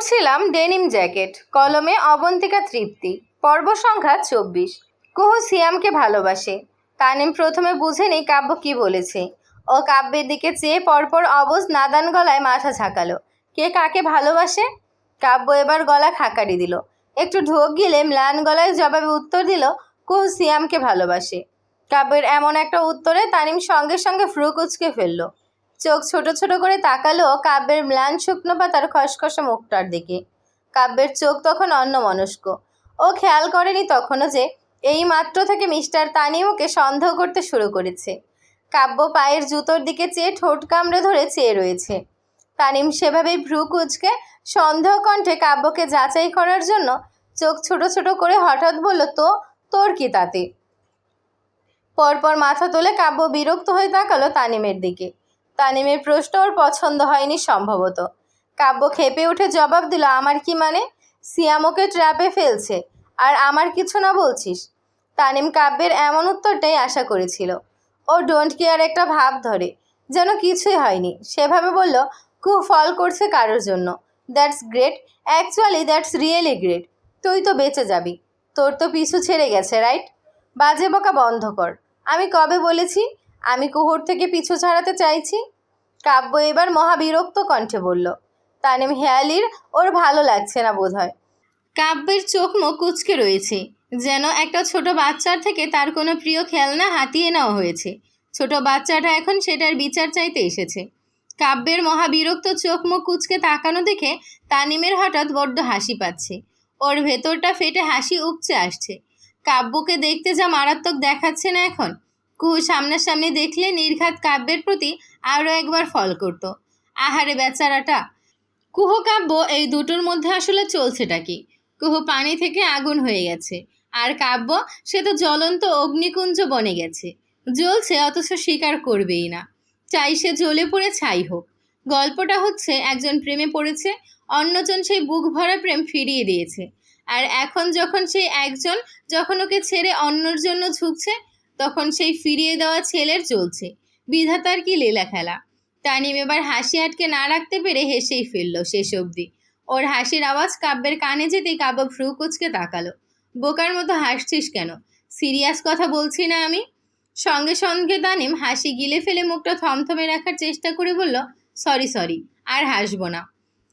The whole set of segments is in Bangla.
পড়ছিলাম ডেনিম জ্যাকেট, কলমে অবন্তিকা তৃপ্তি, পর্ব সংখ্যা চব্বিশ। কুহু সিয়ামকে ভালোবাসে। তানিম প্রথমে বুঝেনি কাব্য কি বলেছে। ও কাব্যের দিকে চেয়ে পরপর অবজ নাদান গলায় মাথা ঝাঁকালো। কে কাকে ভালোবাসে? কাব্য এবার গলা খাকারি দিল। একটু ঢোক গিলে ম্লান গলায় জবাবে উত্তর দিল, কুহু সিয়ামকে ভালোবাসে। কাব্যের এমন একটা উত্তরে তানিম সঙ্গে সঙ্গে ফ্রু কুচকে ফেলল। চোখ ছোট ছোট করে তাকালো কাব্যের ম্লান শুকনো পাতার খসখসে মুখটার দিকে। কাব্যের চোখ তখন অন্যমনস্ক। ও খেয়াল করেনি তখনও যে এই মাত্র থেকে মিস্টার তানিম ওকে সন্দেহ করতে শুরু করেছে। কাব্য পায়ের জুতোর দিকে চেয়ে ঠোঁট কামড়ে ধরে চেয়ে রয়েছে। তানিম সেভাবেই ভ্রু কুচকে সন্দেহ কণ্ঠে কাব্যকে যাচাই করার জন্য চোখ ছোট ছোট করে হঠাৎ বলল, তো, তোর কি তাতে? পরপর মাথা তোলে কাব্য বিরক্ত হয়ে তাকালো তানিমের দিকে। তানিমের প্রশ্ন ওর পছন্দ হয়নি সম্ভবত। কাব্য খেপে উঠে জবাব দিল, আমার কি মানে? সিয়াম ওকে ট্র্যাপে ফেলছে, আর আমার কিছু না বলছিস? তানিম কাব্যের এমন উত্তরটাই আশা করেছিল। ও ডোন্ট কেয়ার একটা ভাব ধরে, যেন কিছুই হয়নি। সেভাবে বলল, খুব ফল করছে কারোর জন্য। That's great actually that's really great তুই তো বেঁচে যাবি। তোর তো পিছু ছেড়ে গেছে রাইট বাজে বকা বন্ধ কর। আমি কবে বলেছি আমি কুহুর থেকে পিছু ছাড়াতে চাইছি? কাব্য এবার মহাবিরক্ত কণ্ঠে বলল, তানিম হেয়ালির ওর ভালো লাগছে না বোধ হয় কাব্যের চোখ মুখ কুচকে রয়েছে, যেন একটা ছোট বাচ্চার থেকে তার কোনো প্রিয় খেলনা হাতিয়ে নেওয়া হয়েছে। ছোট বাচ্চাটা এখন সেটার বিচার চাইতে এসেছে। কাব্যের মহাবিরক্ত চোখ মুখ কুচকে তাকানো দেখে তানিমের হঠাৎ বড্ড হাসি পাচ্ছে। ওর ভেতরটা ফেটে হাসি উপচে আসছে। কাব্যকে দেখতে যা মারাত্মক দেখাচ্ছে না এখন। সামনাসামনি দেখলে নির্ঘাত কাব্যের প্রতি আরও একবার ফল করত। আহারে বেচারাটা। কুহু কাব্য এই দুটোর মধ্যে আসলে চলছেটা কি? কুহু পানি থেকে আগুন হয়ে গেছে। আর কাব্য, সে তো জ্বলন্ত অগ্নিকুঞ্জ বনে গেছে। জ্বলছে অথচ স্বীকার করবেই না। চাই সে জ্বলে পড়ে ছাই হোক। গল্পটা হচ্ছে, একজন প্রেমে পড়েছে, অন্যজন সেই বুক ভরা প্রেম ফিরিয়ে দিয়েছে। আর এখন যখন সেই একজন, যখন ওকে ছেড়ে অন্যর জন্য ঝুঁকছে তখন সেই ফিরিয়ে দেওয়া ছেলের চলছে। বিধাতার কি লীলা খেলা? তানিম এবার হাসি আটকে না রাখতে পেরে হেসেই ফেলল শেষ অবধি। ওর হাসির আওয়াজ কাব্যের কানে যেতেই কাব্য ভ্রু কুচকে তাকালো। বোকার মতো হাসছিস কেন? সিরিয়াস কথা বলছি না আমি? সঙ্গে সঙ্গে তানিম হাসি গিলে ফেলে মুখটা থমথমে রাখার চেষ্টা করে বলল, সরি সরি, আর হাসবো না।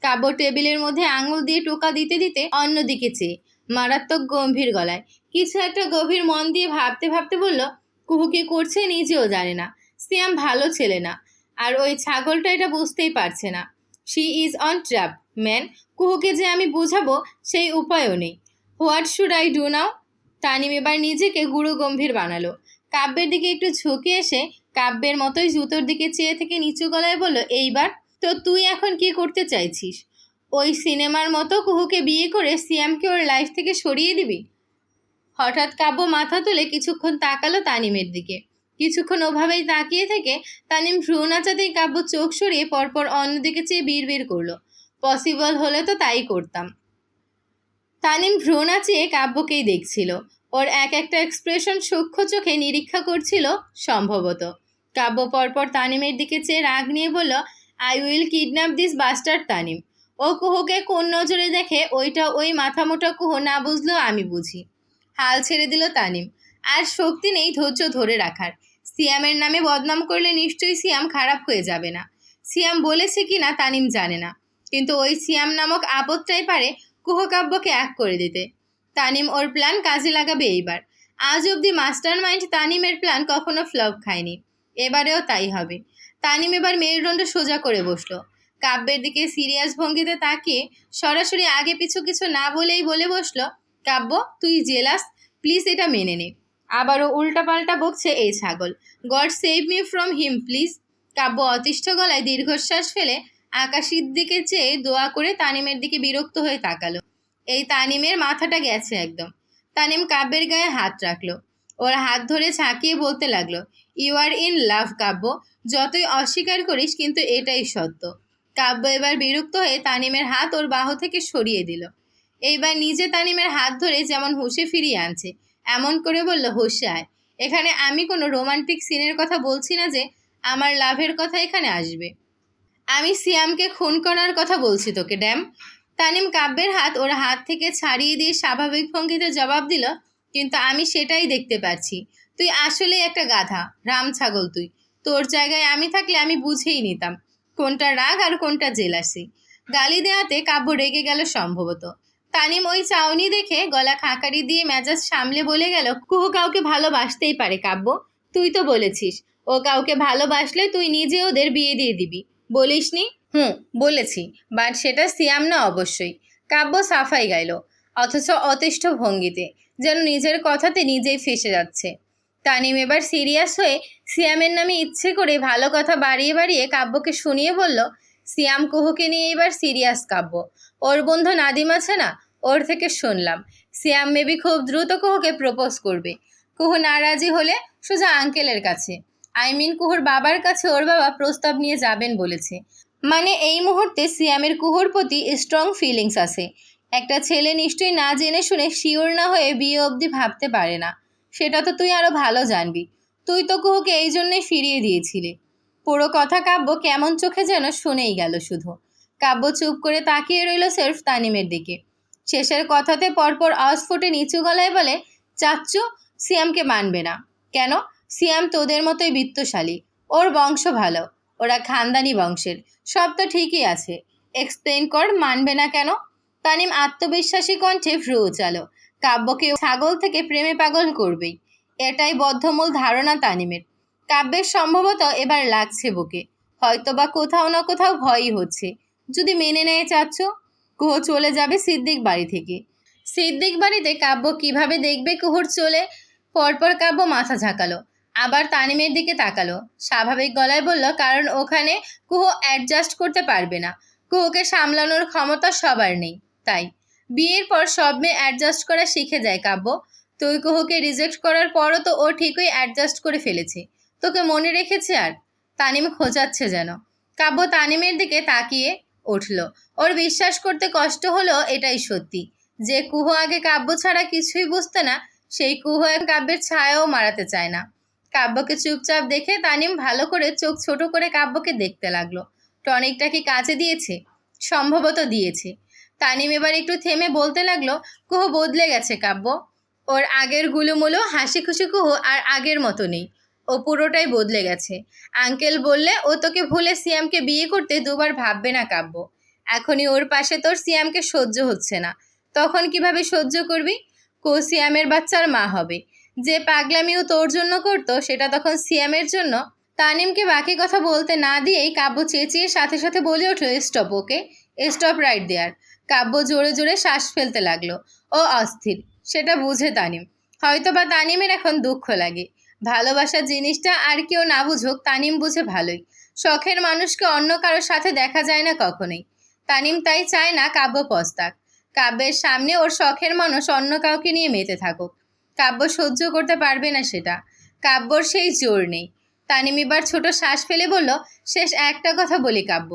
কাব্য টেবিলের মধ্যে আঙুল দিয়ে টোকা দিতে দিতে অন্যদিকে চেয়ে মারাত্মক গম্ভীর গলায়। কিছু একটা গভীর মন দিয়ে ভাবতে ভাবতে বলল, কুহু কি করছে নিজেও জানে না। সিয়াম ভালো ছেলে না। আর ওই ছাগলটা এটা বুঝতেই পারছে না। She is on trap man কুহুকে যে আমি বোঝাবো, সেই উপায়ও নেই। What should I do now Tanim এবার নিজেকে গুরু গম্ভীর বানালো। কাব্যের দিকে একটু ঝুঁকে এসে কাব্যের মতোই জুতোর দিকে চেয়ে থেকে নিচু গলায় বলল, এইবার? তো তুই এখন কি করতে চাইছিস? ওই সিনেমার মতো কুহুকে বিয়ে করে সিয়ামকে ওর লাইফ থেকে সরিয়ে দিবি? হঠাৎ কাব্য মাথা তুলে কিছুক্ষণ তাকালো তানিমের দিকে। কিছুক্ষণ ওভাবেই তাকিয়ে থেকে তানিম ভ্রু নাচাতেই কাব্য চোখ সরিয়ে পরপর অন্যদিকে চেয়ে বিড় করল। পসিবল হলে তো তাই করতাম। তানিম ভ্রু নাচিয়ে কাব্যকেই দেখছিল। ওর এক একটা এক্সপ্রেশন সূক্ষ্ম চোখে নিরীক্ষা করছিল সম্ভবত। কাব্য পরপর তানিমের দিকে চেয়ে রাগ নিয়ে বলল I will kidnap this buster Tanim. ও কুহুকে কোন নজরে দেখে ওইটা ওই মাথা মোটা কুহু না বুঝলেও আমি বুঝি। হাল ছেড়ে দিল তানিম। আর শক্তি নেই ধৈর্য ধরে রাখার। সিয়ামের নামে বদনাম করলে নিশ্চয়ই সিয়াম খারাপ হয়ে যাবে না। সিয়াম বলেছে কি না তানিম জানে না। কিন্তু ওই সিয়াম নামক আপদটাই পারে কুহকাব্যকে এক করে দিতে। তানিম ওর প্ল্যান কাজে লাগাবে এইবার। আজ অবধি মাস্টার মাইন্ড তানিমের প্ল্যান কখনো ফ্লপ খায়নি। এবারেও তাই হবে। তানিম এবার মেরুদণ্ড সোজা করে বসল। কাব্যের দিকে সিরিয়াস ভঙ্গিতে তাকিয়ে সরাসরি আগে পিছু কিছু না বলেই বলে বসল, কাব্য, তুই জেলাস প্লিজ এটা মেনে নে। আবারও উল্টাপাল্টা বকছে এই ছাগল God save me from him please Kabya অতিষ্ঠ গলায় দীর্ঘশ্বাস ফেলে আকাশের দিকে চেয়ে দোয়া করে তানিমের দিকে বিরক্ত হয়ে তাকালো। এই তানিমের মাথাটা গেছে একদম। তানিম কাব্যের গায়ে হাত রাখল। ওর হাত ধরে ছাকিয়ে বলতে লাগল ইউ আর ইন লাভ কাব্য। যতই অস্বীকার করিস, কিন্তু এটাই সত্য। কাব্য এবার বিরক্ত হয়ে তানিমের হাত ওর বাহু থেকে সরিয়ে দিল। এইবার নিজে তানিমের হাত ধরে যেমন হুঁশে ফিরিয়ে আনছে, এমন করে বলল, হুঁশে আয়। এখানে আমি কোনো রোমান্টিক সিনের কথা বলছি না যে আমার লাভের কথা এখানে আসবে। আমি সিয়ামকে খুন করার কথা বলছি তোকে, ড্যাম। তানিম কাব্যের হাত ওর হাত থেকে ছাড়িয়ে দিয়ে স্বাভাবিক ভঙ্গিতে জবাব দিল, কিন্তু আমি সেটাই দেখতে পাচ্ছি তুই আসলেই একটা গাধা, রাম ছাগল তুই। তোর জায়গায় আমি থাকলে আমি বুঝেই নিতাম। কোনটা রাগ আর কোনটা জেলাসি। গালি দেওয়াতে কাব্য রেগে গেল সম্ভবত। তানিম ওই চাউনি দেখে গলা খাঁকারি দিয়ে মেজাজ সামলে বলে গেল, কুহু কাউকে ভালোবাসতেই পারে কাব্য। তুই তো বলেছিস, ও কাউকে ভালোবাসলে তুই নিজে ওদের বিয়ে দিয়ে দিবি। বলিসনি? হুম, বলেছি, বাট সেটা সিয়াম না অবশ্যই। কাব্য সাফাই গাইল, অথচ অতিষ্ঠ ভঙ্গিতে, যেন নিজের কথাতে নিজেই ফেসে যাচ্ছে। তানিম এবার সিরিয়াস হয়ে সিয়ামের নামে ইচ্ছে করে ভালো কথা বাড়িয়ে বাড়িয়ে কাব্যকে শুনিয়ে বলল, সিয়াম কুহুকে নিয়ে এবার সিরিয়াস কাব্য। ওর বন্ধু নাদিম আছে না? ওর থেকে শুনলাম। সিয়াম মেবি খুব দ্রুত কুহুকে প্রপোজ করবে। কুহু নারাজি হলে সোজা আঙ্কেলের কাছে। আই মিন কুহুর বাবার কাছে ওর বাবা প্রস্তাব নিয়ে যাবেন বলেছে। মানে এই মুহূর্তে সিয়ামের কুহুর প্রতি স্ট্রং ফিলিংস আছে। একটা ছেলে নিশ্চয়ই না জেনে শুনে শিওর না হয়ে বিয়ে অবধি ভাবতে পারে না। সেটা তো তুই আরও ভালো জানবি। তুই তো কুহুকে এই জন্যই ফিরিয়ে দিয়েছিলি। পুরো কথা কাব্য কেমন চোখে যেন শুনেই গেল শুধু। কাব্য চুপ করে তাকিয়ে রইল সেলফ তানিমের দিকে। শেষের কথাতে পরপর অস্ফুটে নিচু গলায় বলে, চাচ্চু, সিয়ামকে মানবে না। কেন? সিয়াম তোদের মতোই বিত্তশালী। ওর বংশ ভালো। ওরা খানদানি বংশের। সব তো ঠিকই আছে। এক্সপ্লেন কর, মানবে না কেন? তানিম আত্মবিশ্বাসী কণ্ঠে ভ্রু উচালো। কাব্যকে ছাগল থেকে প্রেমে পাগল করবেই। এটাই বদ্ধমূল ধারণা তানিমের। কাব্যের সম্ভবত এবার লাগছে বুকে। হয়তো বা কোথাও না কোথাও ভয়ই হচ্ছে। যদি মেনে নেয় চাচ্ছ, কুহ চলে যাবে সিদ্দিক বাড়ি থেকে। সিদ্দিক বাড়িতে কাব্য কীভাবে দেখবে কুহুর চলে? পরপর কাব্য মাথা ঝাঁকালো। আবার তানিমের দিকে তাকালো। স্বাভাবিক গলায় বলল, কারণ ওখানে কুহ অ্যাডজাস্ট করতে পারবে না। কুহুকে সামলানোর ক্ষমতা সবার নেই। তাই বিয়ের পর সব মেয়ে অ্যাডজাস্ট করা শিখে যায় কাব্য। তুই কুহুকে রিজেক্ট করার পরও তো ও ঠিকই অ্যাডজাস্ট করে ফেলেছে। তোকে মনে রেখেছে আর? তানিম খোঁজাচ্ছে যেন। কাব্য তানিমের দিকে তাকিয়ে উঠল। ওর বিশ্বাস করতে কষ্ট হলো এটাই সত্যি। যে কুহ আগে কাব্য ছাড়া কিছুই বুঝতো না, সেই কুহ এক কাব্যের ছায়াও মারাতে চায় না। কাব্যকে চুপচাপ দেখে তানিম ভালো করে চোখ ছোট করে কাব্যকে দেখতে লাগল। টনিকটা কি কাজে দিয়েছে? সম্ভবত দিয়েছে। তানিম এবার একটু থেমে বলতে লাগল, কুহু বদলে গেছে কাব্য। ওর আগের গুলুমুলো, হাসি খুশি কুহু আর আগের মতো নেই ও পুরোটাই বদলে গেছে। আঙ্কেল বললে, ও তোকে ভুলে সিয়ামকে বিয়ে করতে দুবার ভাববে না কাব্য। এখনই ওর পাশে তোর সিয়ামকে সহ্য হচ্ছে না। তখন কীভাবে সহ্য করবি? কো সিয়ামের বাচ্চার মা হবে। যে পাগলামিও তোর জন্য করতো, সেটা তখন সিয়ামের জন্য। তানিমকে বাকি কথা বলতে না দিয়েই কাব্য চেঁচিয়ে সাথে সাথে বলে উঠল, stop okay. Stop right there Kabya জোরে জোরে শ্বাস ফেলতে লাগল। ও অস্থির। সেটা বুঝে তানিম। হয়তো বা তানিমের এখন দুঃখ লাগে। ভালোবাসার জিনিসটা আর কেউ না বুঝুক, তানিম বুঝে ভালোই। শখের মানুষকে অন্য কারোর সাথে দেখা যায় না কখনোই। তানিম তাই চায় না কাব্য পস্তাক। কাব্যের সামনে ওর শখের মানুষ অন্য কাউকে নিয়ে মেতে থাকুক। কাব্য সহ্য করতে পারবে না সেটা। কাব্যর সেই জোর নেই। তানিম এবার ছোট শ্বাস ফেলে বলল, শেষ একটা কথা বলি কাব্য।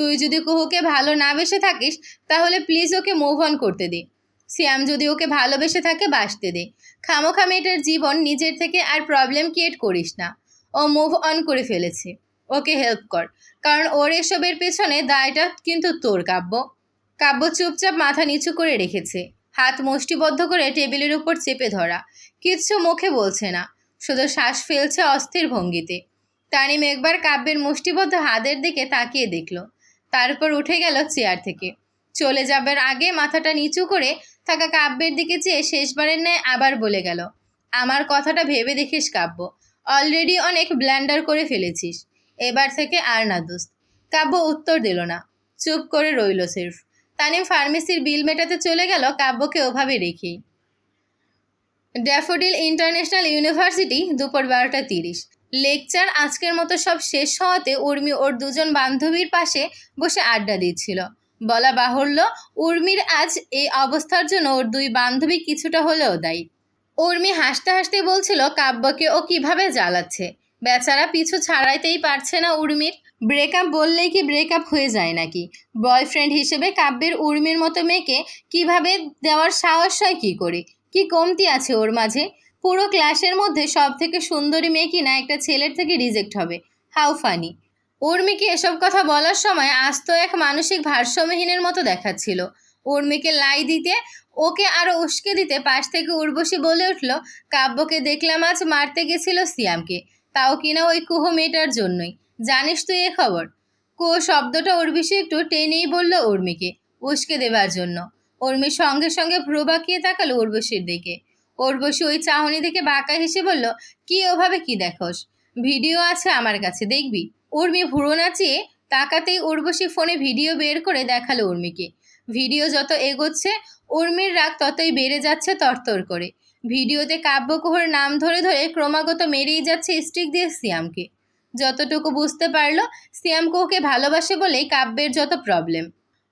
তুই যদি কুহুকে ভালো না বেসে থাকিস, তাহলে প্লিজ ওকে মুভ অন করতে দে। সিয়াম যদি ওকে ভালোবেসে থাকে বাসতে দে। খামোখা মেয়েটার জীবন নিজের থেকে আর প্রবলেম ক্রিয়েট করিস না। ও মুভ অন করে ফেলেছে। ওকে হেল্প কর। কারণ ওর এসবের পেছনে দায়টা কিন্তু তোর কাব্য। কাব্য চুপচাপ মাথা নিচু করে রেখেছে। হাত মুষ্টিবদ্ধ করে টেবিলের উপর চেপে ধরা। কিচ্ছু মুখে বলছে না। শুধু শ্বাস ফেলছে অস্থির ভঙ্গিতে। তানিম একবার কাব্যের মুষ্টিবদ্ধ হাতের দিকে তাকিয়ে দেখল। তারপর উঠে গেল চেয়ার থেকে। চলে যাবার আগে মাথাটা নিচু করে থাকা কাব্যের দিকে চেয়ে শেষবারের ন্যায় আবার বলে গেল, আমার কথাটা ভেবে দেখিস কাব্য অলরেডি অনেক ব্ল্যান্ডার করে ফেলেছিস। এবার থেকে আর না দোস্ত। কাব্য উত্তর দিল না, চুপ করে রইল সির্ফ। তানিম ফার্মেসির বিল মেটাতে চলে গেল কাব্যকে ওভাবে রেখেই। ড্যাফোডিল ইন্টারন্যাশনাল ইউনিভার্সিটি দুপুর বারোটা তিরিশ। লেকচার আজকের মতো সব শেষ হওয়াতে উর্মি ওর দুজন বান্ধবীর পাশে বসে আড্ডা দিচ্ছিল। বলা বাহুল্য, উর্মির আজ এই অবস্থার জন্য ওর দুই বান্ধবী কিছুটা হলেও দায়ী। উর্মি হাসতে হাসতে বলছিল, কাব্যকে ও কীভাবে জ্বালাচ্ছে? বেচারা পিছু ছাড়াইতেই পারছে না উর্মির। ব্রেকআপ বললেই কি ব্রেকআপ হয়ে যায় নাকি? বয়ফ্রেন্ড হিসেবে কাব্যের উর্মির মতো মেয়েকে কীভাবে দেওয়ার সাহস হয় কী করে? কি কমতি আছে ওর মাঝে? পুরো ক্লাসের মধ্যে সব থেকে সুন্দরী মেয়ে কিনা একটা ছেলের থেকে রিজেক্ট হবে। হাউ ফানি উর্মিকে এসব কথা বলার সময় আস্ত এক মানসিক ভারসাম্যহীনের মতো দেখাচ্ছিল। উর্মিকে লাই দিতে, ওকে আরও উস্কে দিতে পাশ থেকে উর্বশী বলে উঠল, কাব্যকে দেখলাম আজ মারতে গেছিল সিয়ামকে। তাও কিনা ওই কুহ মেয়েটার জন্যই। জানিস তুই এ খবর? কুহ শব্দটা উর্বিশী একটু টেনেই বলল উর্মিকে, উস্কে দেবার জন্য। উর্মির সঙ্গে সঙ্গে ভ্রু বাঁকিয়ে তাকালো উর্বশীর দিকে। উর্বশী ওই চাহনি দেখে বাঁকা হেসে বলল, কি ওভাবে কি দেখোস? ভিডিও আছে আমার কাছে, দেখবি? উর্মি ভুড়ো নাচিয়ে তাকাতেই উর্বশী ফোনে ভিডিও বের করে দেখাল উর্মিকে। ভিডিও যত এগোচ্ছে, উর্মির রাগ ততই বেড়ে যাচ্ছে তরতর করে। ভিডিওতে কাব্যকুহর নাম ধরে ধরে ক্রমাগত মেরেই যাচ্ছে স্টিক দিয়ে সিয়ামকে। যতটুকু বুঝতে পারল সিয়াম কুহকে ভালোবাসে বলেই কাব্যের যত প্রবলেম।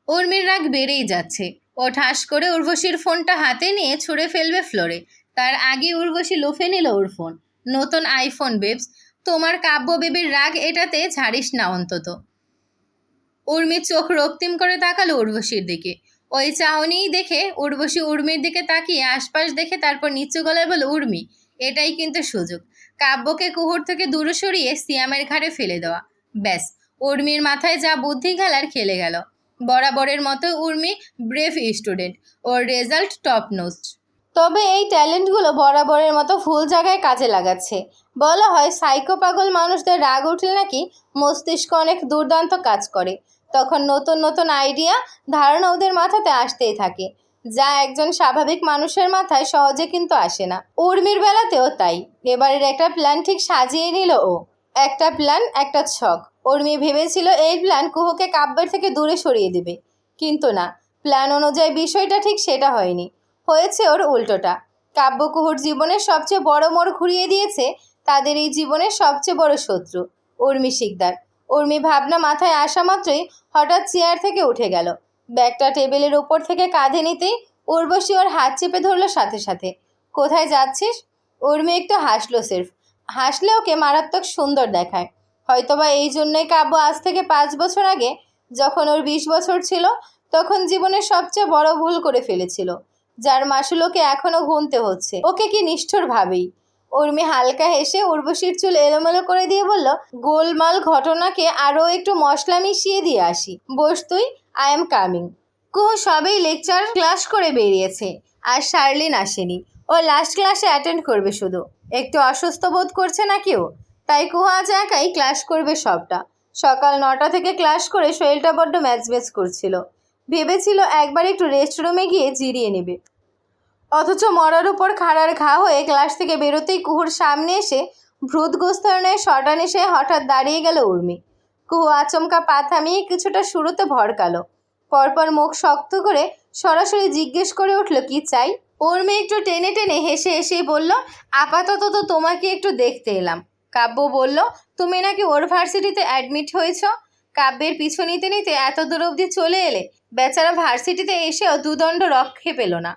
উর্মির রাগ বেড়েই যাচ্ছে। ও ঠাস করে উর্বশীর ফোনটা হাতে নিয়ে ছুঁড়ে ফেলবে ফ্লোরে। তার আগে উর্বশী লোফে নিল ওর ফোন নতুন আইফোন, বেবস, তোমার কাব্য বেবির রাগ এটাতে ছাড়িস না অন্তত। উর্মির চোখ রক্তিম করে তাকালো উর্বশীর দিকে। ওই চাউনিই দেখে উর্বশী উর্মির দিকে তাকিয়ে আশপাশ দেখে তারপর নিচু গলায় বলে উর্মি, এটাই কিন্তু সুযোগ। কাব্যকে কুহুর থেকে দূরে সরিয়ে সিয়ামের ঘাড়ে ফেলে দেওয়া। ব্যাস, উর্মির মাথায় যা বুদ্ধি খেলার খেলে গেল। বরাবরের মতো উর্মি ব্রেভ স্টুডেন্ট। ওর রেজাল্ট টপ নোস্ট তবে এই ট্যালেন্টগুলো বরাবরের মতো ভুল জায়গায় কাজে লাগাচ্ছে। বলা হয়, সাইকো পাগল মানুষদের রাগ উঠলে নাকি মস্তিষ্ক অনেক দুর্দান্ত কাজ করে। তখন নতুন নতুন আইডিয়া, ধারণা ওদের মাথাতে আসতেই থাকে, যা একজন স্বাভাবিক মানুষের মাথায় সহজে কিন্তু আসে না। উর্মির বেলাতেও তাই। এবারের একটা প্ল্যান ঠিক সাজিয়ে নিল ও। একটা প্ল্যান, একটা ছক। উর্মি ভেবেছিল এই প্ল্যান কুহুকে কাব্যের থেকে দূরে সরিয়ে দেবে। কিন্তু না, প্ল্যান অনুযায়ী বিষয়টা ঠিক সেটা হয়নি। হয়েছে ওর উল্টোটা। কাব্যকুহুর জীবনের সবচেয়ে বড় মোড় ঘুরিয়ে দিয়েছে তাদের এই জীবনের সবচেয়ে বড় শত্রু, উর্মি শিকদার। উর্মি ভাবনা মাথায় আসা মাত্রই হঠাৎ চেয়ার থেকে উঠে গেল। ব্যাগটা টেবিলের ওপর থেকে কাঁধে নিতেই উর্বশী ওর হাত চেপে ধরলো সাথে সাথে। কোথায় যাচ্ছিস? উর্মি একটু হাসলো সির্ফ। হাসলে ওকে মারাত্মক সুন্দর দেখায়। হয়তোবা এই জন্যই কাব্য আজ থেকে পাঁচ বছর আগে যখন ওর বিশ বছর ছিল, তখন জীবনের সবচেয়ে বড় ভুল করে ফেলেছিল। যার মাসুল ওকে এখনও গুনতে হচ্ছে। ওকে কি নিষ্ঠুর ভাবেই উর্মি হালকা হেসে উর্বশীর চুল এলোমেলো করে দিয়ে বলল, গোলমাল ঘটনাকে আরও একটু মশলা মিশিয়ে দিয়ে আসি। বস তুই আই এম কামিং কুহু সবেই লেকচার ক্লাস করে বেরিয়েছে, আর শার্লিন আসেনি। ও লাস্ট ক্লাসে অ্যাটেন্ড করবে শুধু। একটু অসুস্থ বোধ করছে না কেউ? তাই কুহু আজ একাই ক্লাস করবে সবটা। সকাল নটা থেকে ক্লাস করে শরীরটা বড্ড ম্যাচ ম্যাচ করছিল। ভেবেছিল একবার একটু রেস্টরুমে গিয়ে জিরিয়ে নেবে। অথচ মরার উপর খাড়ার ঘা হয়ে ক্লাস থেকে বেরোতেই কুহুর সামনে এসে ভ্রুত গোস্তরণের শটান এসে হঠাৎ দাঁড়িয়ে গেল উর্মি। কুহু আচমকা পা থামিয়ে কিছুটা শুরুতে ভরকালো পরপর মুখ শক্ত করে সরাসরি জিজ্ঞেস করে উঠল, কি চাই? উর্মি একটু টেনে টেনে হেসে হেসেই বলল, আপাতত তো তোমাকে একটু দেখতে এলাম। কাব্য বলল, তুমি নাকি ওর ভার্সিটিতে অ্যাডমিট হয়েছ? কাব্যের পিছু নিতে নিতে এত দূর অবধি চলে এলে বেচারা ভার্সিটিতে এসেও দুদণ্ড রক্ষে পেল না।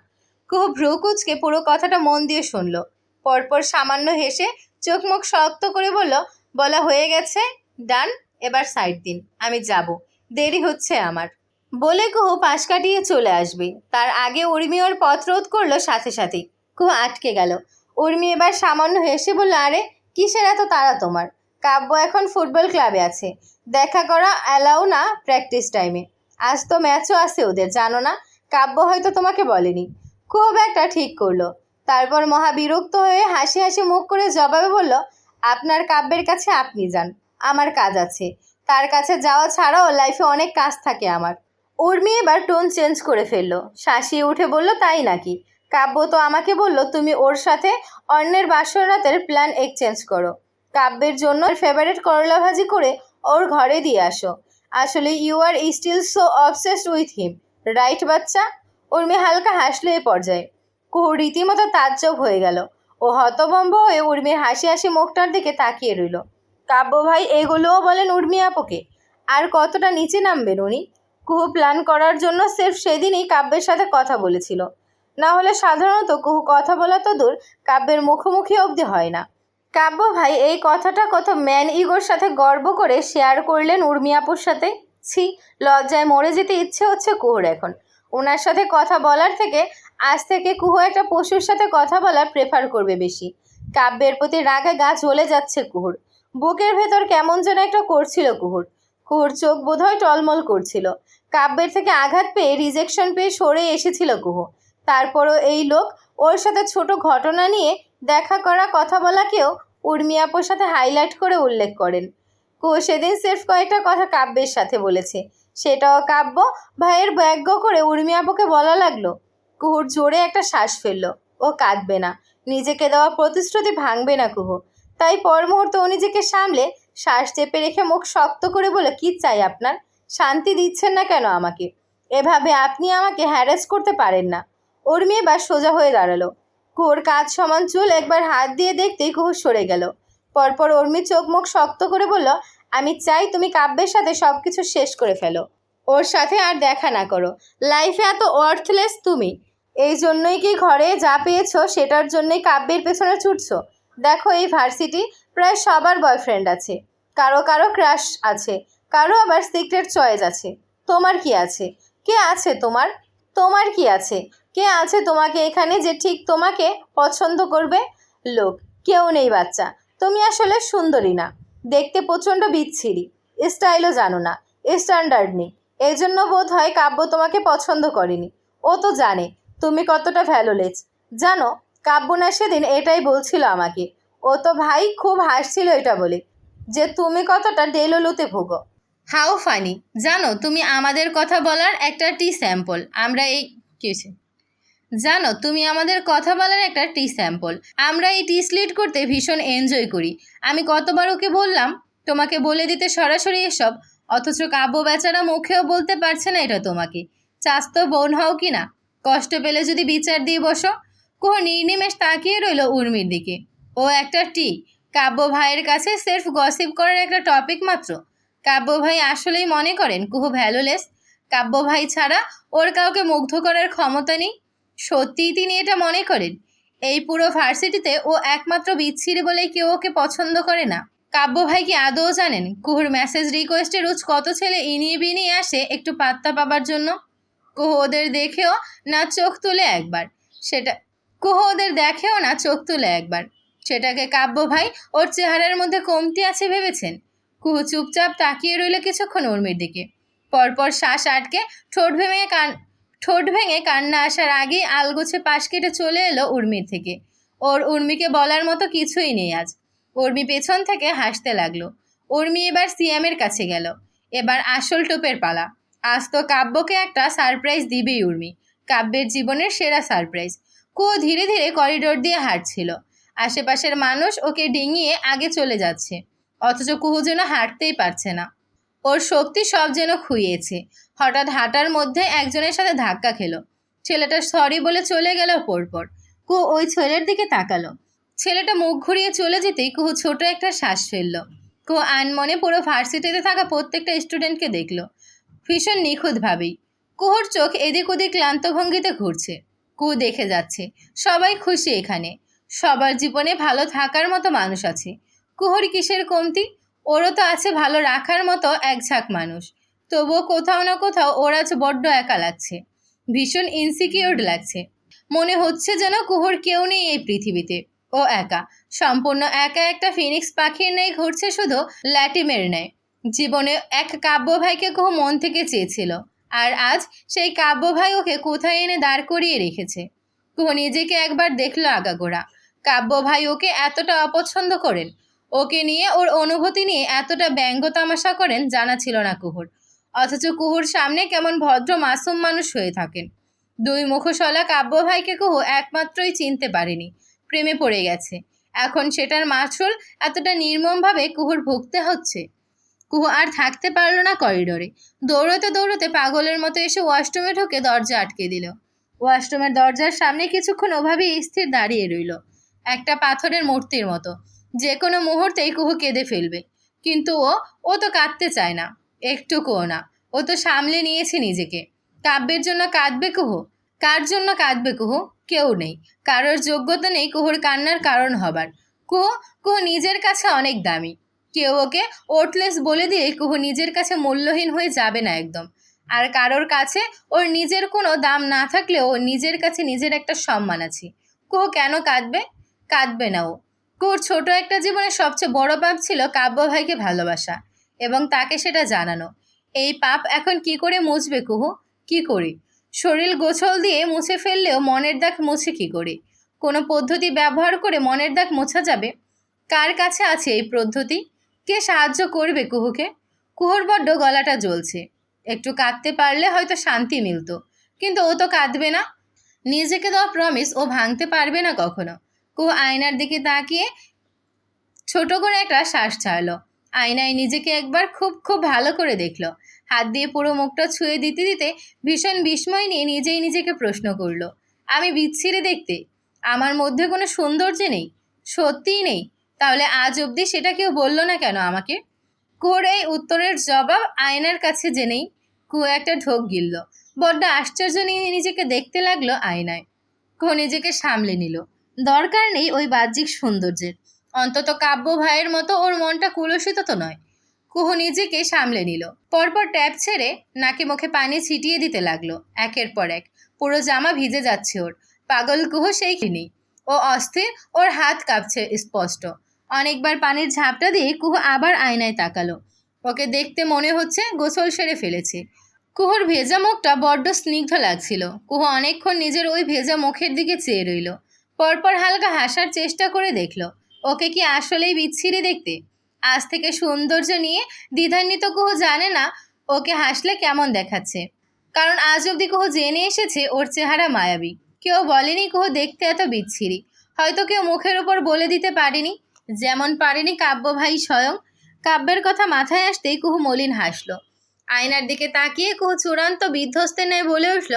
কুহু ভ্রুকুচকে পুরো কথাটা মন দিয়ে শুনল। পরপর সামান্য হেসে চোখ মুখ শক্ত করে বলল, বলা হয়ে গেছে, ডান, এবার সাইড দিন, আমি যাব, দেরি হচ্ছে আমার। বলে কুহু পাশ কাটিয়ে চলে আসবে। তার আগে উর্মি ওর পথ রোধ করল সাথে সাথেই। কুহু আটকে গেল। উর্মি এবার সামান্য হেসে বলল, আরে, কিসের এত তাড়া তোমার? কাব্য এখন ফুটবল ক্লাবে আছে। দেখা করা অ্যালাউ না প্র্যাকটিস টাইমে। আজ তো ম্যাচও আছে ওদের, জানো না? কাব্য হয়তো তোমাকে বলেনি। খুব একটা ঠিক করল। তারপর মহা বিরক্ত হয়ে হাসি হাসি মুখ করে জবাবে বলল, আপনার কাব্যের কাছে আপনি যান, আমার কাজ আছে। তার কাছে যাওয়া ছাড়াও লাইফে অনেক কাজ থাকে আমার। উর্মি এবার টোন চেঞ্জ করে ফেলল। শাসিয়ে উঠে বলল, তাই নাকি? কাব্য তো আমাকে বলল, তুমি ওর সাথে অন্যের বাসর রাতের প্ল্যান এক্সচেঞ্জ করো। কাব্যের জন্য ফেভারিট করলা ভাজি করে ওর ঘরে দিয়ে আসো। আসলে you are still so obsessed with him right বাচ্চা? উর্মি হালকা হাসলো এ পর্যায়ে। কুহু রীতিমতো তাজ্জব হয়ে গেল। ও হতভম্ব হয়ে উর্মির হাসি হাসি মুখটার দিকে তাকিয়ে রইল। কাব্য ভাই, এগুলোও বলেন উর্মি আপুকে। আর কতটা নিচে নামবেন উনি? কুহু প্ল্যান করার জন্য সির্ফ সেদিনই কাব্যের সাথে কথা বলেছিল। না হলে সাধারণত কুহু কথা বলা তো দূর, কাব্যের মুখোমুখি অবধি হয় না। কাব্য ভাই, এই কথাটা কত ম্যান ইগোর সাথে গর্ব করে শেয়ার করলেন উর্মি আপুর সাথে? ছি, লজ্জায় মরে যেতে ইচ্ছে হচ্ছে কুহুর এখন। ওনার সাথে কথা বলার থেকে আজ থেকে কুহু একটা পশুর সাথে কথা বলা প্রেফার করবে বেশি। কাব্যের প্রতি রাগে গা জ্বলে যাচ্ছে কুহুর। বুকের ভেতর কেমন যেন একটা করছিল কুহুর। কুহুর চোখ বোধহয় টলমল করছিল। কাব্যের থেকে আঘাত পেয়ে রিজেকশন পেয়ে সরে এসেছিল কুহু। তারপরও এই লোক ওর সাথে ছোট ঘটনা নিয়ে দেখা করা, কথা বলাকেও উর্মি আপুর সাথে হাইলাইট করে উল্লেখ করেন। কুহু সেদিন সির্ফ কয়েকটা কথা কাব্যের সাথে বলেছে। সেটাও কাব্য, ভাইয়ের ব্যজ্ঞ করে উর্মি আপুকে বলা লাগল। কুহুর জোরে একটা শ্বাস ফেলল। ও কাঁদবে না। নিজেকে দেওয়া প্রতিশ্রুতি ভাঙবে না কুহু। তাই পর মুহূর্তে ও নিজেকে সামলে শ্বাস চেপে রেখে মুখ শক্ত করে বলে, কি চাই আপনার? শান্তি দিচ্ছেন না কেন আমাকে? এভাবে আপনি আমাকে হ্যারাস করতে পারেন না। উর্মি এবার সোজা হয়ে দাঁড়াল। কুহুর কাজ সমান চুল, একবার হাত দিয়ে দেখতেই কুহু সরে গেল। পরপর উর্মি চোখ মুখ শক্ত করে বলল, আমি চাই তুমি কাব্যের সাথে সব কিছু শেষ করে ফেলো। ওর সাথে আর দেখা না করো। লাইফে এত ওয়ার্থলেস তুমি। এই জন্যই কি ঘরে যা পেয়েছ সেটার জন্যই কাব্যের পেছনে ছুটছো? দেখো এই ভার্সিটি প্রায় সবার বয়ফ্রেন্ড আছে। কারও কারও ক্রাশ আছে, কারও আবার সিক্রেট চয়েস আছে। তোমার কি আছে? কে আছে তোমার? তোমার কি আছে? কে আছে তোমাকে এখানে যে ঠিক তোমাকে পছন্দ করবে? লোক, কেউ নেই বাচ্চা। তুমি আসলে সুন্দরী না। দেখতে প্রচণ্ড বিচ্ছিরি। স্টাইলও জানো না। স্ট্যান্ডার্ড নেই। এই জন্য বোধ হয় কাব্য তোমাকে পছন্দ করেনি। ও তো জানে তুমি কতটা ভ্যালুলেস জানো কাব্য না সেদিন এটাই বলছিল আমাকে। ও তো ভাই খুব হাসছিল এটা বলে যে তুমি কতটা ডেলোলুতে ভোগো। হাউ ফানি, জানো তুমি আমাদের কথা বলার একটা টি স্যাম্পল। আমরা এই কি হয়েছে? জানো, তুমি আমাদের কথা বলার একটা টি স্যাম্পল। আমরা এই টি স্লিট করতে ভীষণ এনজয় করি। আমি কতবার ওকে বললাম, তোমাকে বলে দিতে সরাসরি এসব, অথচ কাব্য বেচারা মুখেও বলতে পারছে না এটা তোমাকে। চাস তো বোন হও কি না? কষ্ট পেলে যদি বিচার দিয়ে বসো। কোহ নির্নিমেষ তাকিয়ে রইল উর্মির দিকে। ও একটা টি। কাব্য ভাইয়ের কাছে সেলফ গসিপ করার একটা টপিক মাত্র। কাব্য ভাই আসলেই মনে করেন কুহু ভ্যালুলেস। কাব্য ভাই ছাড়া ওর কাউকে মুগ্ধ করার ক্ষমতা নেই। সত্যিই তিনি এটা মনে করেন? এই পুরো ভার্সিটিতে ও একমাত্র বিচ্ছিরি বলেই কেউ ওকে পছন্দ করে না। কাব্য ভাই কি আদৌ জানেন কুহুর মেসেজ রিকোয়েস্টে রোজ কত ছেলে ইনিয়ে বিনিয়ে আসে একটু পাত্তা পাবার জন্য? কুহু ওদের দেখেও না চোখ তুলে একবার। সেটা কুহু ওদের দেখেও না চোখ তুলে একবার। সেটাকে কাব্য ভাই ওর চেহারার মধ্যে কমতি আছে ভেবেছেন? কুহু চুপচাপ তাকিয়ে রইল কিছুক্ষণ উর্মির দিকে। পরপর শ্বাস আটকে ঠোঁট ভেঙে কান ঠোঁট ভেঙে কান্না আসার আগেই আলগোছে পাশ কেটে চলে এলো উর্মির থেকে। ওর উর্মিকে বলার মতো কিছুই নেই আজ। উর্মি পেছন থেকে হাসতে লাগল। উর্মি এবার সিএমের কাছে গেল। এবার আসল টোপের পালা। আজ তো কাব্যকে একটা সারপ্রাইজ দিবেই উর্মি। কাব্যের জীবনের সেরা সারপ্রাইজ। কুয়ো ধীরে ধীরে করিডোর দিয়ে হাঁটছিল। আশেপাশের মানুষ ওকে ডিঙিয়ে আগে চলে যাচ্ছে। অথচ কুহু যেন হাঁটতেই পারছে না। ওর শক্তি সব যেন খুইয়েছে। হঠাৎ হাঁটার মধ্যে একজনের সাথে ধাক্কা খেলো। ছেলেটা সরি বলে চলে গেল পরপর। কু ওই ছেলের দিকে তাকালো। ছেলেটা মুখ ঘুরিয়ে চলে যেতেই কুহু ছোট একটা শ্বাস ফেলল। কুহু আনমনে পুরো ভার্সিটিতে থাকা প্রত্যেকটা স্টুডেন্টকে দেখল। ভীষণ নিখুঁতভাবেই। কুহুর চোখ এদিক ওদিক ক্লান্ত ভঙ্গিতে ঘুরছে। কু দেখে যাচ্ছে, সবাই খুশি এখানে। সবার জীবনে ভালো থাকার মতো মানুষ আছে। কুহুর কিসের কমতি? ওরও তো আছে ভালো রাখার মতো এক ঝাঁক মানুষ। তবুও কোথাও না কোথাও ওর আজ বড্ড একা লাগছে। ভীষণ ইনসিকিউর লাগছে। মনে হচ্ছে যেন কুহর কেউ নেই এই পৃথিবীতে। ও একা। সম্পূর্ণ একা একটা ফিনিক্স পাখির নেই ঘুরছে শুধু ল্যাটিমের নেয় জীবনে এক কাব্য ভাইকে কুহু মন থেকে চেয়েছিল। আর আজ সেই কাব্য ভাই ওকে কোথায় এনে দাঁড় করিয়ে রেখেছে? কুহ নিজেকে একবার দেখল আগাগোড়া। কাব্য ভাই ওকে এতটা অপছন্দ করেন। ওকে নিয়ে ওর অনুভূতি নিয়ে এতটা ব্যঙ্গ তামাশা করেন জানা ছিল না কুহুর। অথচ কুহুর সামনে কেমন ভদ্র, মাসুম মানুষ হয়ে থাকেন। দুই মুখশলা কাব্য ভাইকে কুহু একমাত্রই চিনতে পারেনি। প্রেমে পড়ে গেছে। এখন সেটার মাসুল এতটা নির্মমভাবে কুহুর ভুগতে হচ্ছে। কুহু আর থাকতে পারল না করিডোরে। দৌড়তে দৌড়তে পাগলের মতো এসে ওয়াশরুমে ঢুকে দরজা আটকে দিল। ওয়াশরুমের দরজার সামনে কিছুক্ষণ ওভাবেই স্থির দাঁড়িয়ে রইল। একটা পাথরের মূর্তির মতো। যে কোনো মুহূর্তেই কুহু কেঁদে ফেলবে। কিন্তু ও ও তো কাঁদতে চায় না। একটুকুও না। ও তো সামলে নিয়েছে নিজেকে। কাব্যের জন্য কাঁদবে কুহু? কার জন্য কাঁদবে কুহু? কেউ নেই। কারোর যোগ্যতা নেই কুহুর কান্নার কারণ হবার। কুহু কুহু নিজের কাছে অনেক দামি। কেউ ওকে ওটলেস বলে দিয়ে কুহু নিজের কাছে মূল্যহীন হয়ে যাবে না একদম। আর কারোর কাছে ওর নিজের কোনো দাম না থাকলেও নিজের কাছে নিজের একটা সম্মান আছে। কুহু কেন কাঁদবে? কাঁদবে না ও। কুহুর ছোট একটা জীবনের সবচেয়ে বড় পাপ ছিল কাব্য ভাইকে ভালোবাসা। এবং তাকে সেটা জানানো। এই পাপ এখন কি করে মুছবে কুহু? কি করে? শরীর গোছল দিয়ে মুছে ফেললেও মনের দাগ মুছে কি করে? কোনো পদ্ধতি ব্যবহার করে মনের দাগ মোছা যাবে? কার কাছে আছে এই পদ্ধতি? কে সাহায্য করবে কুহুকে? কুহুর বড্ড গলাটা জ্বলছে। একটু কাঁদতে পারলে হয়তো শান্তি মিলতো, কিন্তু ও তো কাঁদবে না। নিজেকে দেওয়া প্রমিস ও ভাঙতে পারবে না কখনো। কুহু আয়নার দিকে তাকিয়ে ছোট করে একটা শ্বাস ছাড়লো। আয়নায় নিজেকে একবার খুব খুব ভালো করে দেখল। হাত দিয়ে পুরো মুখটা ছুঁয়ে দিতে দিতে ভীষণ বিস্ময় নিয়ে নিজেই নিজেকে প্রশ্ন করল, আমি বিচ্ছিরে দেখতে? আমার মধ্যে কোনো সৌন্দর্য নেই? সত্যিই নেই? তাহলে আজ অবধি সেটা কেউ বলল না কেন আমাকে? কুয়োর এই উত্তরের জবাব আয়নার কাছে জেনেই কুয়ো একটা ঢোক গিলল। বড্ড আশ্চর্য নিয়ে নিজেকে দেখতে লাগল আয়নায়। কুয়ো নিজেকে সামলে নিল। দরকার নেই ওই বাহ্যিক সৌন্দর্যের। অন্তত কাব্য ভাইয়ের মতো ওর মনটা কুলসিত তো নয়। কুহু নিজেকে সামলে নিল। পরপর ট্যাপ ছেড়ে নাকে মুখে পানি ছিটিয়ে দিতে লাগল, একের পর এক। পুরো জামা ভিজে যাচ্ছে ওর। পাগল কুহু সেই নেই। ও অস্থির, ওর হাত কাঁপছে স্পষ্ট। অনেকবার পানির ঝাপটা দিয়ে কুহু আবার আয়নায় তাকালো। ওকে দেখতে মনে হচ্ছে গোসল সেরে ফেলেছে। কুহুর ভেজা মুখটা বড্ড স্নিগ্ধ লাগছিল। কুহু অনেকক্ষণ নিজের ওই ভেজা মুখের দিকে চেয়ে রইল। পরপর হালকা হাসার চেষ্টা করে দেখল ওকে কি আসলেই বিচ্ছিরি দেখতে? আজ থেকে সৌন্দর্য নিয়ে দ্বিধান্বিত কুহু জানে না ওকে হাসলে কেমন দেখাচ্ছে। কারণ আজ অবধি কুহু জেনে এসেছে ওর চেহারা মায়াবী। কেউ বলেনি কুহু দেখতে এত বিচ্ছিরি। হয়তো কেউ মুখের ওপর বলে দিতে পারেনি। যেমন পারেনি কাব্য ভাই স্বয়ং। কাব্যের কথা মাথায় আসতেই কুহু মলিন হাসলো। আয়নার দিকে তাকিয়ে কুহু চূড়ান্ত বিধ্বস্তের ন্যায় বলে উঠল,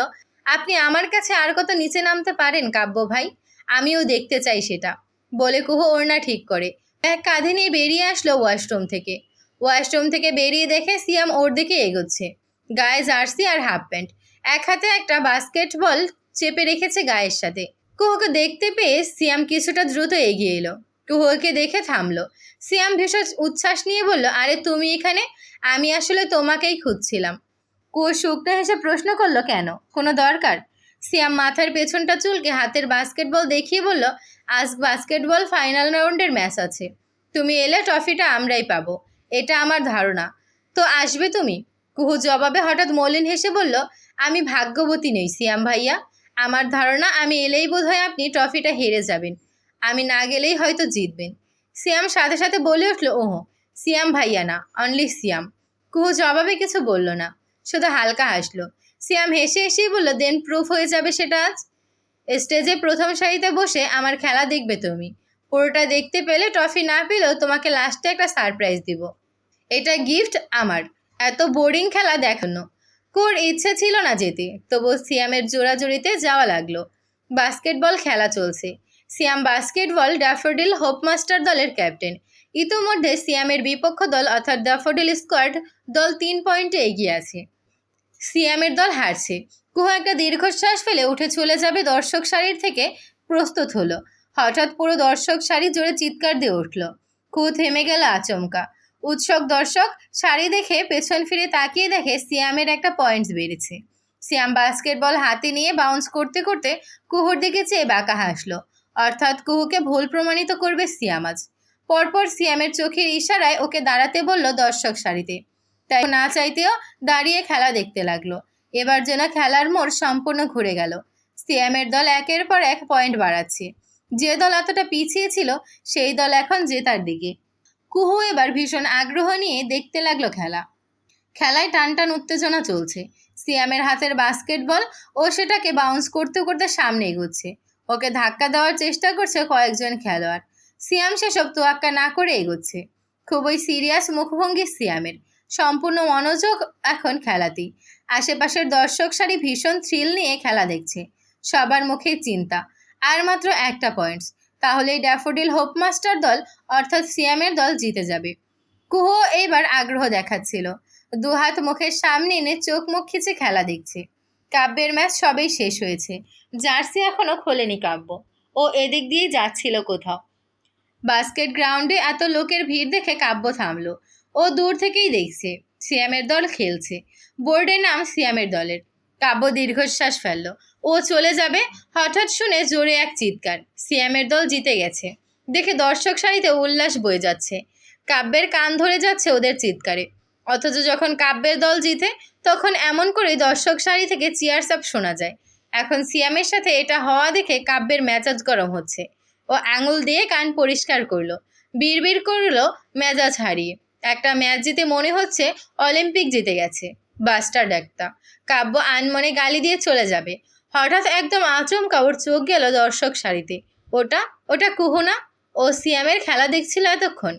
আপনি আমার কাছে আর কত নিচে নামতে পারেন কাব্য ভাই আমিও দেখতে চাই সেটা। বলে কুহু ওড়না ঠিক করে। এক কাঁধে নিয়ে বেরিয়ে আসলো ওয়াশরুম থেকে। ওয়াশরুম থেকে বেরিয়ে দেখে সিয়াম ওর দিকে এগোচ্ছে। গায়ে জার্সি আর হাফ প্যান্ট। এক হাতে একটা বাস্কেটবল চেপে রেখেছে গায়ের সাথে। কুহুকে দেখতে পেয়ে সিয়াম কিছুটা দ্রুত এগিয়ে এলো। কুহুকে দেখে থামলো। সিয়াম ভীষণ উচ্ছ্বাস নিয়ে বলল, আরে, তুমি এখানে? আমি আসলে তোমাকেই খুঁজছিলাম। কুহু শুকনো হেসে প্রশ্ন করল, কেন? কোনো দরকার? সিয়াম মাথার পেছনটা চুলকে হাতের বাস্কেটবল দেখিয়ে বলল, আজ বাস্কেটবল ফাইনাল রাউন্ডের ম্যাচ আছে। তুমি এলে ট্রফিটা আমরাই পাবো। এটা আমার ধারণা। তো আসবে তুমি? কুহু জবাবে হঠাৎ মলিন হেসে বলল, আমি ভাগ্যবতী নই সিয়াম ভাইয়া। আমার ধারণা, আমি এলেই বোধহয় আপনি ট্রফিটা হেরে যাবেন। আমি না গেলেই হয়তো জিতবেন। সিয়াম সাথে সাথে বলে উঠল, ওহো, সিয়াম ভাইয়া না অনলি সিয়াম। কুহু জবাবে কিছু বলল না। শুধু হালকা হাসলো। সিয়াম হেসে হেসেই বলল, দেন প্রুফ হয়ে যাবে সেটা আজ? স্টেজে প্রথম সারিতে বসে আমার খেলা দেখবে তুমি। পুরোটা দেখতে পেলে ট্রফি না পেলেও তোমাকে লাস্টে একটা সারপ্রাইজ দিব। এটা গিফট আমার। এত বোরিং খেলা দেখানো। কোর ইচ্ছে ছিল না যেতে, তবু সিয়ামের জোড়াজুড়িতে যাওয়া লাগল। বাস্কেটবল খেলা চলছে। সিয়াম বাস্কেটবল ড্যাফোডিল হোপমাস্টার দলের ক্যাপ্টেন। ইতোমধ্যে সিয়ামের বিপক্ষ দল অর্থাৎ ড্যাফোডিল স্কোয়াড দল তিন পয়েন্টে এগিয়ে আছে। সিয়ামের দল হারছে। কুহু একটা দীর্ঘশ্বাস ফেলে উঠে চলে যাবে দর্শক সারির থেকে প্রস্তুত হলো। হঠাৎ পুরো দর্শক সারি জোরে চিৎকার দিয়ে উঠল। কুহু থেমে গেল আচমকা। উৎসক দর্শক সারি দেখে পেছন ফিরে তাকিয়ে দেখে সিয়ামের একটা পয়েন্টস বেড়েছে। সিয়াম বাস্কেটবল হাতে নিয়ে বাউন্স করতে করতে কুহুর দিকে চেয়ে বাঁকা হাসলো। অর্থাৎ কুহুকে ভুল প্রমাণিত করবে সিয়াম আজ। পরপর সিয়ামের চোখের ইশারায় ওকে দাঁড়াতে বলল দর্শক সারিতে। তাই না চাইতেও দাঁড়িয়ে খেলা দেখতে লাগল। এবার যেন খেলার মোড় সম্পূর্ণ ঘুরে গেল। সিয়ামের দল একের পর এক পয়েন্ট বাড়াচ্ছে। যে দল এতটা পিছিয়ে ছিল, সেই দল এখন জেতার দিকে। কুহু এবার ভীষণ আগ্রহ নিয়ে দেখতে লাগল খেলা। খেলায় টান টান উত্তেজনা চলছে। সিয়ামের হাতের বাস্কেটবল ও সেটাকে বাউন্স করতে করতে সামনে এগোচ্ছে। ওকে ধাক্কা দেওয়ার চেষ্টা করছে কয়েকজন খেলোয়াড়। সিয়াম সেসব তোয়াক্কা না করে এগোচ্ছে। খুবই সিরিয়াস মুখভঙ্গি সিয়ামের সম্পূর্ণ মনোযোগ এখন খেলাতেই। আশেপাশের দর্শক সারি ভীষণ থ্রিল নিয়ে খেলা দেখছে। সবার মুখে চিন্তা। আর মাত্র একটা পয়েন্টস তাহলেই ড্যাফোডিল হোপমাস্টার দল অর্থাৎ সিয়ামের দল জিতে যাবে। কুহ এইবার আগ্রহ দেখাচ্ছিল। দুহাত মুখের সামনে এনে চোখ মুখ খিচে খেলা দেখছে। কাব্যের ম্যাচ সবেই শেষ হয়েছে। জার্সি এখনও খোলেনি কাব্য। ও এদিক দিয়েই যাচ্ছিল কোথাও। বাস্কেট গ্রাউন্ডে এত লোকের ভিড় দেখে কাব্য থামলো। ও দূর থেকেই দেখছে। সিয়ামের দল খেলছে। বোর্ডের নাম সিয়ামের দলের। কাব্য দীর্ঘশ্বাস ফেলল। ও চলে যাবে হঠাৎ শুনে জোরে এক চিৎকার। সিয়ামের দল জিতে গেছে। দেখে দর্শক সারিতে উল্লাস বয়ে যাচ্ছে। কাব্যের কান ধরে যাচ্ছে ওদের চিৎকারে। অথচ যখন কাব্যের দল জিতে, তখন এমন করে দর্শক সারি থেকে চিয়ার্স আপ শোনা যায়। এখন সিয়ামের সাথে এটা হওয়া দেখে কাব্যের মেজাজ গরম হচ্ছে। ও আঙুল দিয়ে কান পরিষ্কার করল। বিড়বিড় করল মেজাজ হারিয়ে। একটা ম্যাচ জিতে মনে হচ্ছে অলিম্পিক জিতে গেছে। বাস্টার্ড একটা। কাব্য আনমনে গালি দিয়ে চলে যাবে। হঠাৎ একদম আচমকা ওর চোখ গেল দর্শক সারিতে। ওটা ওটা কুহুনা ও সিয়ামের খেলা দেখছিল এতক্ষণ।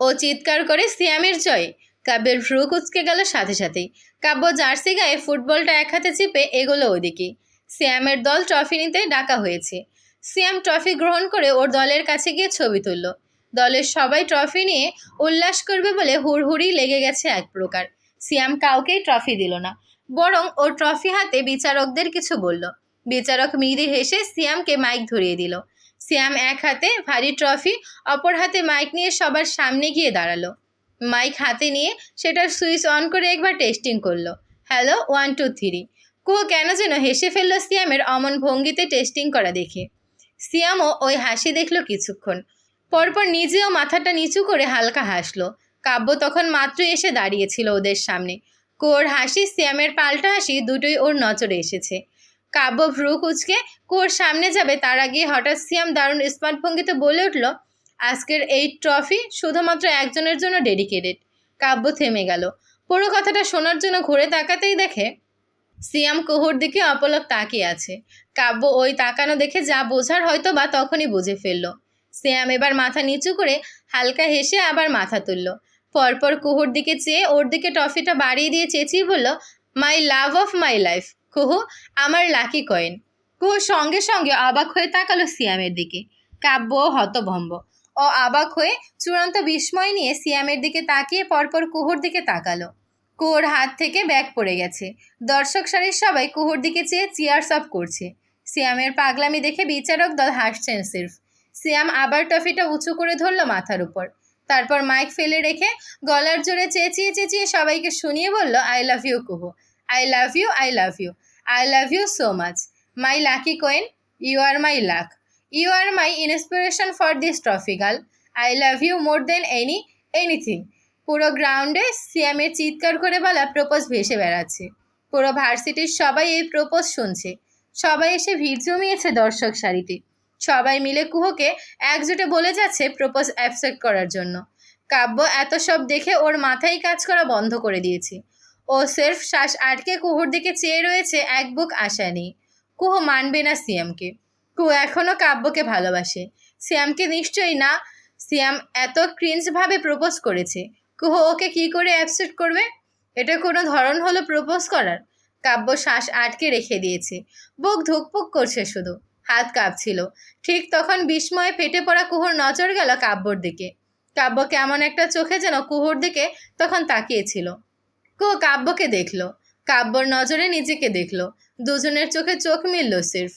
ও চিৎকার করে সিয়ামের জয়। কাব্যের ভ্রু কুচকে গেল সাথে সাথেই। কাব্য জার্সি গায়ে ফুটবলটা এক হাতে চিপে এগোলো ওদিকে। সিয়ামের দল ট্রফি নিতে ডাকা হয়েছে। সিয়াম ট্রফি গ্রহণ করে ওর দলের কাছে গিয়ে ছবি তুলল। দলের সবাই ট্রফি নিয়ে উল্লাস করবে বলে হুড়হুড়ি লেগে গেছে এক প্রকার। সিয়াম কাউকেই ট্রফি দিল না, বরং ও ট্রফি হাতে বিচারকদের কিছু বলল। বিচারক মৃদু হেসে সিয়ামকে মাইক ধরিয়ে দিল। সিয়াম এক হাতে ভারী ট্রফি, অপর হাতে মাইক নিয়ে সবার সামনে গিয়ে দাঁড়াল। মাইক হাতে নিয়ে সেটার সুইচ অন করে একবার টেস্টিং করল। Hello, one, two, three. কো কেন যেন হেসে ফেলল সিয়ামের অমন ভঙ্গিতে টেস্টিং করা দেখে। সিয়ামও ওই হাসি দেখল কিছুক্ষণ। পরপর নিজেও মাথাটা নিচু করে হালকা হাসলো। কাব্য তখন মাত্রই এসে দাঁড়িয়েছিল ওদের সামনে। কোর হাসি সিয়ামের পাল্টা হাসি দুটোই ওর নজরে এসেছে। কাব্য ভ্রু কুচকে, কোর, সামনে যাবে? তার আগে হঠাৎ সিয়াম দারুণ স্মার্ট ভঙ্গিতে বলে উঠল, আজকের এই ট্রফি শুধুমাত্র একজনের জন্য ডেডিকেটেড। কাব্য থেমে গেল। পুরো কথাটা শোনার জন্য ঘুরে তাকাতেই দেখে সিয়াম কুহুর দিকে অপলক তাকিয়ে আছে। কাব্য ওই তাকানো দেখে যা বোঝার হয়তো বা তখনই বুঝে ফেলল। সিয়াম এবার মাথা নিচু করে হালকা হেসে আবার মাথা তুলল। পরপর কুহুর দিকে চেয়ে ওর দিকে ট্রফিটা বাড়িয়ে দিয়ে চেঁচিয়ে বলল মাই লাভ অফ মাই লাইফ কুহু, আমার লাকি কয়েন কুহু সঙ্গে সঙ্গে অবাক হয়ে তাকালো সিয়ামের দিকে। কাব্য হতভম্ব। ও অবাক হয়ে চূড়ান্ত বিস্ময় নিয়ে সিয়ামের দিকে তাকিয়ে পরপর কুহুর দিকে তাকালো। কুহুর হাত থেকে ব্যাগ পড়ে গেছে। দর্শক সারির সবাই কুহুর দিকে চেয়ে চিয়ার্স আপ করছে। সিয়ামের পাগলামি দেখে বিচারক দল হাসছেন সির্ফ। সিয়াম আবার ট্রফিটা উঁচু করে ধরলো মাথার উপর। তারপর মাইক ফেলে রেখে গলার জোরে চেঁচিয়ে চেঁচিয়ে সবাইকে শুনিয়ে বলল, I love you Kuhu. I love you, I love you. I love you so much. My lucky coin, you are my luck. You are my inspiration for this trophy girl. I love you more than any, anything. পুরো গ্রাউন্ডে সিয়ামের চিৎকার করে বলা প্রপোজ ভেসে বেড়াচ্ছে। পুরো ভার্সিটির সবাই এই প্রপোজ শুনছে। সবাই এসে ভিড় জমিয়েছে দর্শক সারিতে। সবাই মিলে কুহকে একজোটে বলে যাচ্ছে প্রপোজ অ্যাকসেপ্ট করার জন্য। কাব্য এত সব দেখে ওর মাথায় কাজ করা বন্ধ করে দিয়েছে। ও সেলফ শ্বাস আটকে কুহুর দিকে চেয়ে রয়েছে এক বুক আশা নেই। কুহ মানবে না সিয়ামকে। কুহ এখনও কাব্যকে ভালোবাসে। সিয়ামকে নিশ্চয়ই না, সিয়াম এত ক্রিঞ্জভাবে প্রপোজ করেছে। কুহ ওকে কি করে অ্যাকসেপ্ট করবে? এটা কোনো ধরন হলো প্রপোজ করার? কাব্য শ্বাস আটকে রেখে দিয়েছে। বুক ধুকপুক করছে শুধু। হাত কাঁপছিল। ঠিক তখন বিস্ময়ে ফেটে পড়া কুহুর নজর গেল কাব্যর দিকে। কাব্য কেমন একটা চোখে যেন কুহুর দিকে তখন তাকিয়েছিল। কুহু কাব্যকে দেখল। কাব্যর নজরে নিজেকে দেখল। দুজনের চোখে চোখ মিলল সির্ফ।